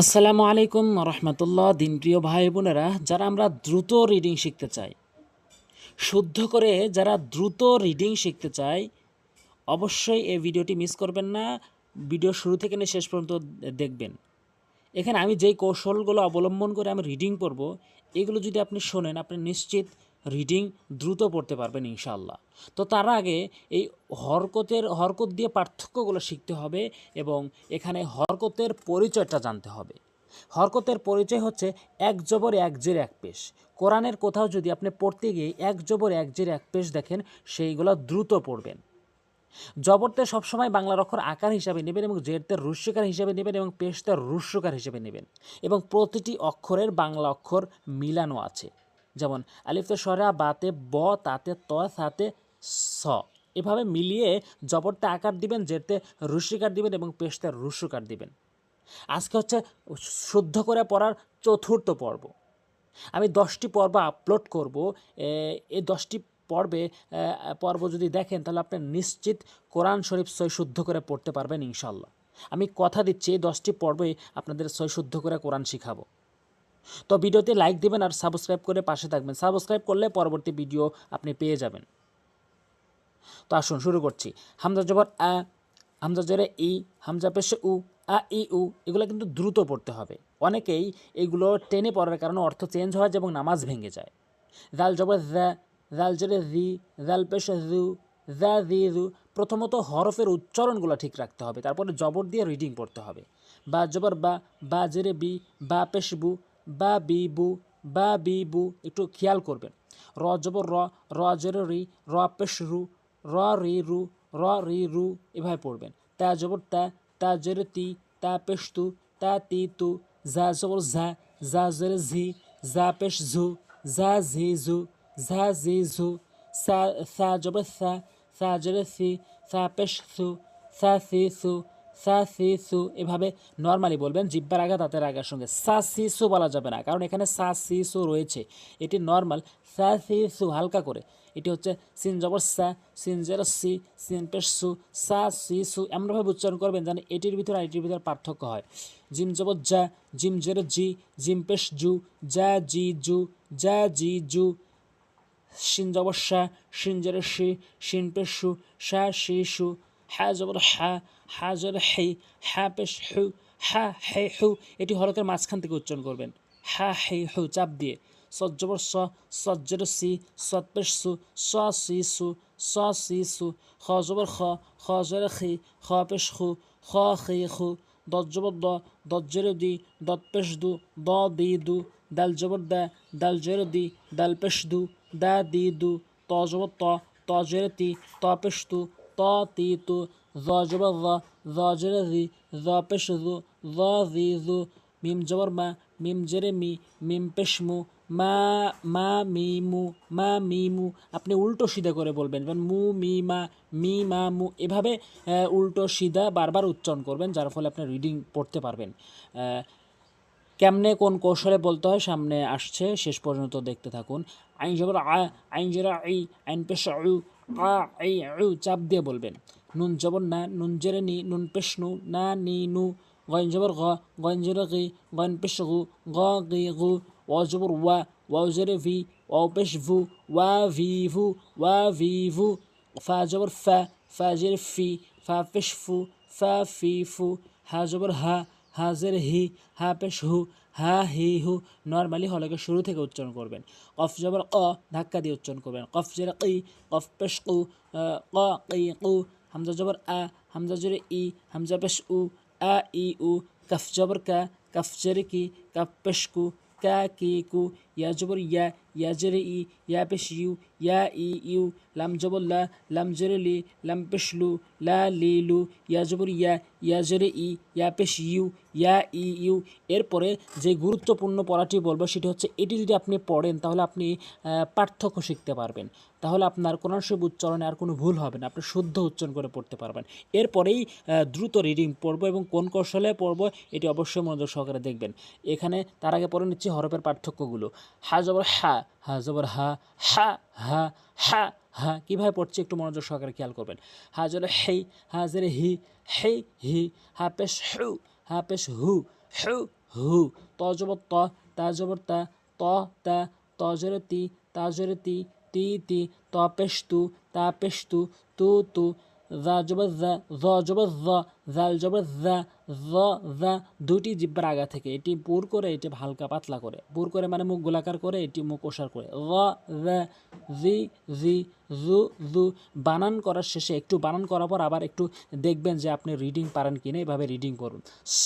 আসসালামু আলাইকুম রহমতুল্লাহ, দিনপ্রিয় ভাই বোনেরা, যারা আমরা দ্রুত রিডিং শিখতে চাই, শুদ্ধ করে যারা দ্রুত রিডিং শিখতে চাই, অবশ্যই এই ভিডিওটি মিস করবেন না। ভিডিও শুরু থেকে নিয়ে শেষ পর্যন্ত দেখবেন। এখানে আমি যেই কৌশলগুলো অবলম্বন করে আমি রিডিং পড়ব এগুলো যদি আপনি শোনেন, আপনি নিশ্চিত রিডিং দ্রুত পড়তে পারবেন ইনশাল্লাহ তো তার আগে এই হরকতের, হরকত দিয়ে পার্থক্যগুলো শিখতে হবে এবং এখানে হরকতের পরিচয়টা জানতে হবে। হরকতের পরিচয় হচ্ছে এক জবর এক জের এক পেশ। কোরআনের কোথাও যদি আপনি পড়তে গিয়ে এক জবর এক জের এক পেশ দেখেন, সেইগুলো দ্রুত পড়বেন। জবরতে সবসময় বাংলার অক্ষর আকার হিসাবে নেবেন এবং জেরতে রুস্যকার হিসাবে নেবেন এবং পেশতে রুস্যকার হিসাবে নেবেন। এবং প্রতিটি অক্ষরের বাংলা অক্ষর মিলানো আছে। যেমন আলিফতে সরা বাতে ব তাতে ত সাতে স এভাবে মিলিয়ে জবরতে আকার দিবেন, জেরতে রুস্যকার দিবেন এবং পেশতে রুস্যকার দিবেন। আজকে হচ্ছে শুদ্ধ করে পড়ার চতুর্থ পর্ব। আমি দশটি পর্ব আপলোড করব। এই দশটি পর্বে পর্ব যদি দেখেন, তাহলে আপনি নিশ্চিত কোরআন শরীফ সই শুদ্ধ করে পড়তে পারবেন ইনশাল্লাহ আমি কথা দিচ্ছি, এই দশটি পর্বে আপনাদের সই শুদ্ধ করে কোরআন শিখাবো। তো ভিডিওতে লাইক দিবেন আর সাবস্ক্রাইব করে পাশে থাকবেন। সাবস্ক্রাইব করলে পরবর্তী ভিডিও আপনি পেয়ে যাবেন। তো আসুন, শুরু করছি। হামজা জবর আ, হামজা জরে ই, হামজা পেশে উ, আ, ই, উ, এগুলো কিন্তু দ্রুত পড়তে হবে। অনেকেই এগুলো টেনে পড়ার কারণে অর্থ চেঞ্জ হয় এবং নামাজ ভেঙে যায়। জাল জবর দ্যা জাল জরে জি জাল পেশে জু দ্যা জি জু, প্রথমত হরফের উচ্চারণগুলো ঠিক রাখতে হবে। তারপরে জবর দিয়ে রিডিং পড়তে হবে। বা জবর বা বা জেরে বি, বা পেশ বু বা বি বু বা বি একটু খেয়াল করবেন। র জবর র র জেরে রি, র পেশ রু, র রি রু, র রি রু এভাবে পড়বেন। তা জবর তা তা জেরে তি, তা পেশ তু, তা তি তু জা জবর ঝা জা জেরে ঝি জা পেশ ঝু জা ঝি ঝু ঝা ঝি ঝু, সা সা জবর সা সা জেরে সি, সা পেশ সু, সা সি সু সা, সি, সু এভাবে নর্মালি বলবেন। জিব্বার আগা দাঁতের আগার সঙ্গে সা, সি, সু বলা যাবে না। কারণ এখানে সা, সি, সু রয়েছে। এটি নর্মাল সা, সি, সু হালকা করে। এটি হচ্ছে সিন জবর সা, সিন জের সি, সিন সু, সা, সি, সু এমনভাবে উচ্চারণ করবেন যেন এটির ভিতরে আর এটির ভিতরে পার্থক্য হয়। জিম জবর যা, জিম জের জি, জিম পেশ জু, যা, জি, জু, যা, জি, জু। শিন জবর শা শিন জের শিন পেশ সু শি সু হা জবর হা হা জের হে হা পেশ হু হা হে হু এটি হরকের মাঝখান থেকে উচ্চারণ করবেন। হা হে হু চাপ দিয়ে। সজ্জবর স সজ্জের সি সৎ পেশ সু স সি সু স সি সু খ জবর খ খ জের খি খ পেশ খু খ খি খু দজ্জবর দ দজ্জের দি দত পেশ দু দ দি দু দাল জবর দা দাল জের দি দাল পেশ দু দা দি দু ত জবর ত ত জের তি ত পেশ তু তু জ জবর জ জ জের জি জ পেশ জু জ জি জু মিম জবর মা মিম জেরে মি মিম পেশ মু মা মা মি মু মা মি মু আপনি উল্টো সিধা করে বলবেন। যেমন মু, মি, মা মি, মা, মু এভাবে উল্টো সিধা বারবার উচ্চারণ করবেন, যার ফলে আপনি রিডিং পড়তে পারবেন। কেমনে কোন কৌশলে বলতে হয়, সামনে আসছে, শেষ পর্যন্ত দেখতে থাকুন। আইন জবর আ, আইন জেরা আই আইন পেশ আউ আ আই আউ চাপ দিয়ে বলবেন। নুন জবর না, নুন জেরে নি, নুন পেশ নু, না নি নু গইন জবর গ গইন জেরে গি গইন পেশ গু গ গি গু ওয়া জবর ওয়া ওয়াও জেরে ভি ওয়াও পেশ ভু, ওয়া ভি ভু, ওয়া ভি ভু, ফা জবর ফা ফা জেরে ফি, ফা পেশ ফু, ফা ফি ফু, হা জবর হা হাজের হি হা পেশ হু হা হি হু নর্মালি হলকে শুরু থেকে উচ্চারণ করবেন। কফ জবর ক, ধাক্কা দিয়ে উচ্চারণ করবেন। কফ জের কি কফ পেশ কু ক কি কু, হামজা জবর আ, হামজা জের ই, হামজা পেশ উ আ, ই, উ, কফ জবর কা, কফ জের কি, কফ পেশ কু কা, কি, কু, ইয়া জবর ইয়া ই ইয়া পেশ ইউ ইয়া লাম লা লাম জেরে লি লাম পেশ লু লি লু yeah you yeah E you এরপরে যে গুরুত্বপূর্ণ পড়াটি বলব সেটি হচ্ছে, এটি যদি আপনি পড়েন তাহলে আপনি পার্থক্য শিখতে পারবেন। তাহলে আপনার কোরআন শরীফ উচ্চারণে আর কোনো ভুল হবে না, আপনি শুদ্ধ উচ্চারণ করে পড়তে পারবেন। এরপরেই দ্রুত রিডিং পড়ব এবং কোন কৌশলে পড়ব এটি অবশ্যই মনোযোগ সহকারে দেখবেন। এখানে তার আগে পড়ে নিচ্ছি হরফের পার্থক্যগুলো। হা জবর হা হা, জবর হা হা হা হা হা, কীভাবে পড়ছে একটু মনোযোগ সহকারে খেয়াল করবেন। হা, জরে হেই, হা, জেরে হি, হেই, হি, হা, পেশ হু, হা, পেশ হু হু হু, ত, জবর ত, তা, জবর তা, ত তা, ত, জরে তি, তা, জরে তি তি তি, ত, পেশ তু, তা পেশতু তু তু যা জবর যা জ জবর জ জাল জবর যা জ যা দুটি জিব্বার আগা থেকে। এটি পুর করে, এটি হালকা পাতলা করে। পুর করে মানে মুখ গোলাকার করে, এটি মুখ ওষার করে। র রা জি জি, জু জু, বানান করার শেষে একটু বানান করার পর আবার একটু দেখবেন যে আপনি রিডিং পারেন কিনা, এভাবে রিডিং করুন। স,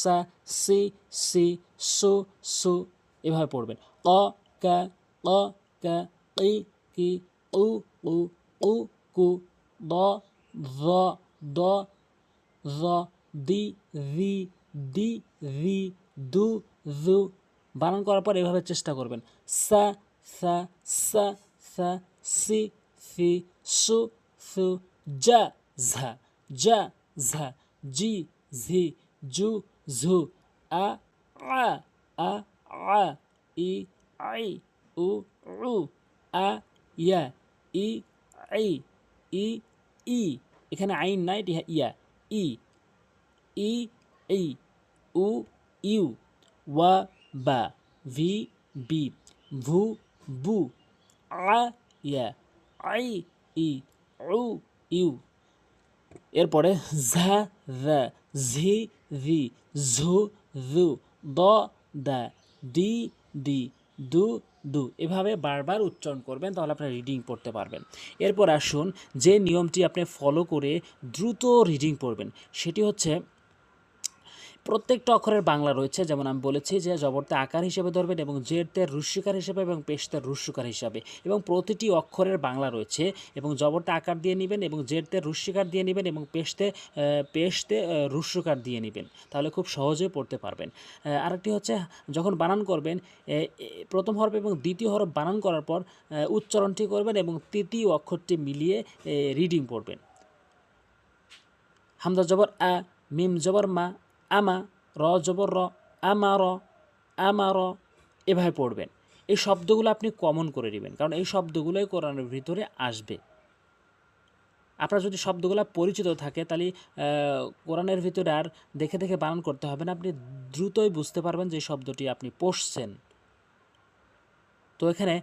সা, সি সি, সু সু, এভাবে পড়বেন। ক, কা ক কা কি কি, উ উ উ, কু, দ জ, দ, জ, দি, রি দি, রি, দু, জু। বানান করার পর এভাবে চেষ্টা করবেন। সা সা সা সা, সি সি, সু সু যা ঝা যা ঝা, জি, ঝি, জু, ঝু, আ আ আ আ, ই, I, uh uh a yeah E, I, ই ই, এখানে আইন নাই, এটি ইয়া। ই ই ই, উ, ইউ, ওয়া, বা, ভি, বি, ভু, বু, আ, ইয়া, আই, ই, উ, ইউ। এরপরে ঝা ঝা ঝি ঝি ঝু ঝু দ, দা দি দি দু দু, এভাবে বারবার উচ্চারণ করবেন তাহলে আপনার রিডিং পড়তে পারবেন। এরপর আসুন যে নিয়মটি আপনি ফলো করে দ্রুত রিডিং পড়বেন, সেটি হচ্ছে প্রত্যেকটা অক্ষরের বাংলা রয়েছে। যেমন আমি বলেছি যে জবরতে আকার হিসেবে ধরবেন এবং জেরতে রুস্যকার হিসেবে এবং পেশতে রুস্যকার হিসাবে এবং প্রতিটি অক্ষরের বাংলা রয়েছে এবং জবরতে আকার দিয়ে নেবেন এবং জেরতে রুস্যকার দিয়ে নেবেন এবং পেশতে পেশতে রুস্যকার দিয়ে নেবেন। তাহলে খুব সহজে পড়তে পারবেন। আরেকটি হচ্ছে, যখন বানান করবেন প্রথম হরফ এবং দ্বিতীয় হরফ বানান করার পর উচ্চারণটি করবেন এবং তৃতীয় অক্ষরটি মিলিয়ে রিডিং পড়বেন। হামজা জবর আ, মিম জবর মা আমা, র, জবর, র, আমা র আমা, র, এভাবে পড়বেন। এই শব্দগুলো আপনি কমন করে নেবেন, কারণ এই শব্দগুলোই কোরআনের ভিতরে আসবে। আপনার যদি শব্দগুলো পরিচিত থাকে, তাহলে কোরআনের ভিতরে আর দেখে দেখে বানান করতে হবে না, আপনি দ্রুতই বুঝতে পারবেন যে শব্দটি আপনি পড়ছেন। তো এখানে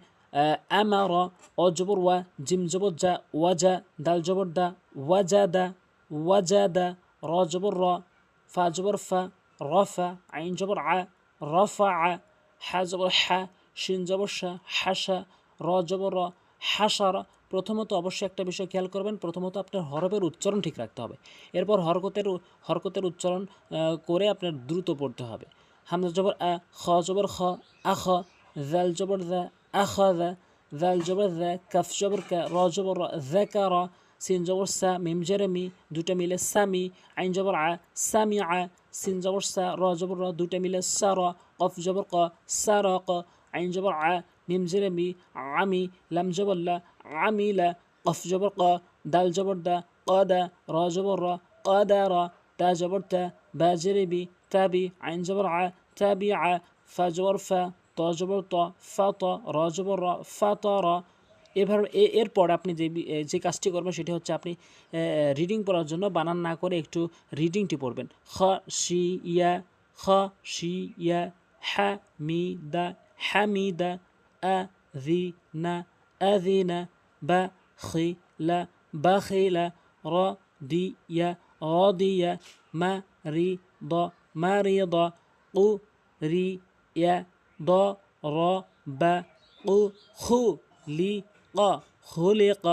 আমা, র, অ, জবর, ওয়া, জিম, জবর যা ওয়াজা দাল, জবর, দা, ওয়া ওয়াজা দা, ওয়া ওয়াজা দা, র, জবর, র ফা জবর ফা রফা আইন জবর আ রফা আ হা জবর হা শিন জবর শা হাসা র জবর র হাসার প্রথমত অবশ্যই একটা বিষয় খেয়াল করবেন। প্রথমত আপনার হরফের উচ্চারণ ঠিক রাখতে হবে। এরপর হরকতের হরকতের উচ্চারণ করে আপনার দ্রুত পড়তে হবে। হামজা জবর আ, খ জবর খ আখ জাল জবর দা আখ দা জাল জবর দা কাফ জবর কা, র জবর র জাকা র সিন জবর সা মিম জেরে মি দুটা মিলে সামি আইন জবর আ সামি আ সিন জবর সা র জবর র দুটা মিলে সা র কফ জবর ক সা র ক আইন জবর আ মিম জেরে মি আমি লাম জবর লা আমি লা কফ জবর ক দাল জবর দা ক দা র জবর র ক দা র তা জবর তা বা জেরেবি তাবি আইন জবর আ তাবি আ ফা জবর ফা ত জবর ত ফা ত র জবর র ফা ত র এভাবে এরপর আপনি যে যে কাজটি করবেন সেটি হচ্ছে আপনি রিডিং পড়ার জন্য বানান না করে একটু রিডিংটি পড়বেন। খ, শি, ইয়া, খ, শি, ইয়া হ্যা মি, দা হ্যা মি, দা, আ, রি, না, আ, রি, না, বা, খি, লা, বা, খি, লা, র, দি, ইয়া র দি, ইয়া, মা, রি, দ, মা, রি, দ, উ, রি, ইয়া, দ, র, বা, উ, খু, লি خلق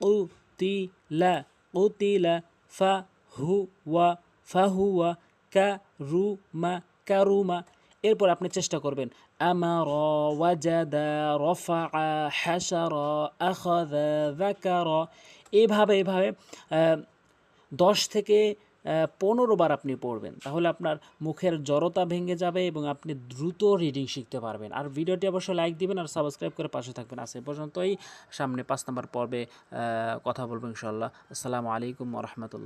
قتل قتل فهو فهو كرم كرم এরপর আপনি চেষ্টা করবেন আমার ওয়াজাদা রফা হাসার আখাদা যাকার এভাবে এভাবে আহ, দশ থেকে পনেরো বার আপনি পড়বেন। তাহলে আপনার মুখের জড়তা ভেঙে যাবে এবং আপনি দ্রুত রিডিং শিখতে পারবেন। আর ভিডিওটি অবশ্যই লাইক দিবেন আর সাবস্ক্রাইব করে পাশে থাকবেন। আজ পর্যন্তই। সামনে পাঁচ নম্বর পর্বে কথা বলব ইনশাল্লাহ আসসালামু আলাইকুম রহমতুল্লাহ।